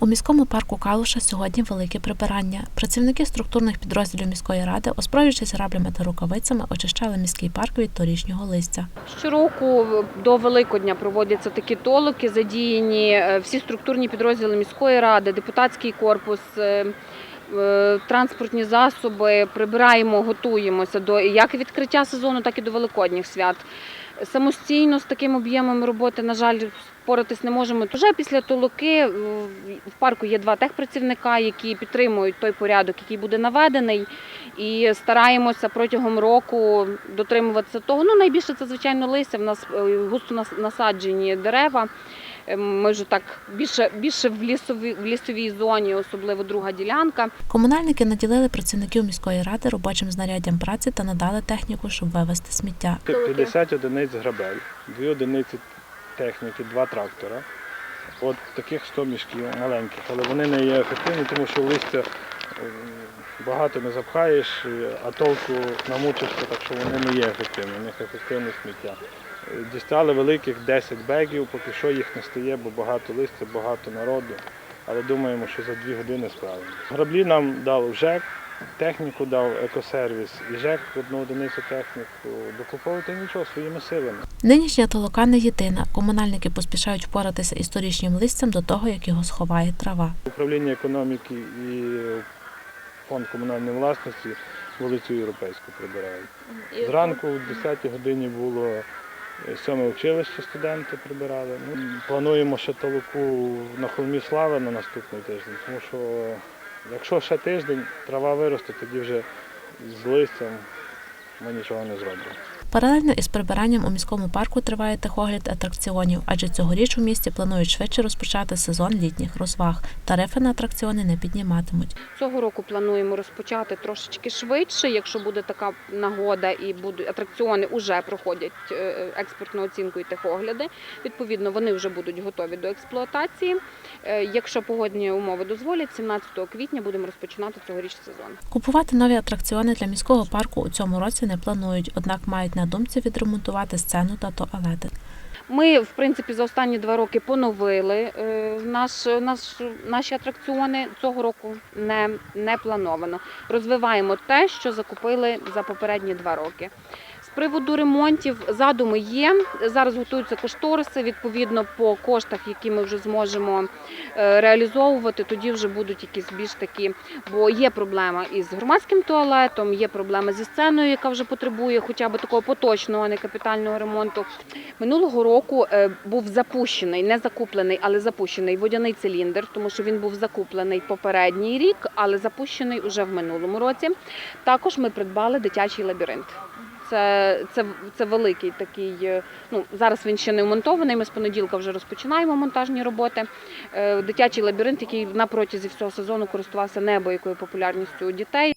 У міському парку Калуша сьогодні велике прибирання. Працівники структурних підрозділів міської ради, озброюючись граблями та рукавицями, очищали міський парк від торішнього листя. Щороку до Великодня проводяться такі толоки, задіяні е, всі структурні підрозділи міської ради, депутатський корпус, е, транспортні засоби. Прибираємо, готуємося до як відкриття сезону, так і до великодніх свят. Самостійно з таким об'ємом роботи, на жаль, впоратись не можемо. Вже після толоки е, в парку є два техпрацівника, які підтримують той порядок, який буде наведений. І стараємося протягом року дотримуватися того. Ну, найбільше це, звичайно, листя. В нас е, густо насаджені дерева. Е, Ми вже так більше, більше в, лісовій, в лісовій зоні, особливо друга ділянка. Комунальники наділили працівників міської ради робочим знаряддям праці та надали техніку, щоб вивезти сміття. 50 одиниць грабель, дві одиниці техніки, два трактора. От таких 100 мішків маленьких, але вони не є ефективні, тому що листя е, багато не запхаєш, е, а толку намучишся, так що вони не є ефективні, у них ефективне сміття. Е, Дістали великих 10 бегів, поки що їх не стає, бо багато листя, багато народу. Але думаємо, що за дві години справимо. Граблі нам дав ЖЕК, техніку дав екосервіс і ЖЕК одну одиницю техніку. Докуповувати нічого своїми силами. Нинішня толока не єдина. Комунальники поспішають впоратися із торішнім листям до того, як його сховає трава. Управління економіки і фонд комунальної власності вулицю Європейську прибирають. Зранку о 10 годині було е, сьоме училище, студенти прибирали. Ну, плануємо ще толоку на холмі слави на наступний тиждень, тому що якщо ще тиждень трава виросте, тоді вже з листям ми нічого не зробимо. Паралельно із прибиранням у міському парку триває техогляд атракціонів, адже цьогоріч у місті планують швидше розпочати сезон літніх розваг. Тарифи на атракціони не підніматимуть. Цього року плануємо розпочати трошечки швидше, якщо буде така нагода і будуть атракціони вже проходять е, експертну оцінку і техогляди. Відповідно, вони вже будуть готові до експлуатації. Е, Якщо погодні умови дозволять, 17 квітня будемо розпочинати цьогоріч сезон. Купувати нові атракціони для міського парку у цьому році не планують, однак мають на думці відремонтувати сцену та туалети. Ми, в принципі, за останні два роки поновили е, наш, наш, наші атракціони. Цього року не, не плановано. Розвиваємо те, що закупили за попередні два роки. Приводу ремонтів задуми є. Зараз готуються кошториси. Відповідно, по коштах, які ми вже зможемо е, реалізовувати, тоді вже будуть якісь більш такі. Бо є проблема із громадським туалетом, є проблема зі сценою, яка вже потребує хоча б такого поточного, а не капітального ремонту. Минулого року е, був запущений, не закуплений, але запущений водяний циліндр, тому що він був закуплений попередній рік, але запущений уже в минулому році. Також ми придбали дитячий лабіринт. Це, це, це великий такий. е, Ну зараз він ще не вмонтований. Ми з понеділка вже розпочинаємо монтажні роботи. Е, Дитячий лабіринт, який на протязі всього сезону користувався неабиякою популярністю у дітей.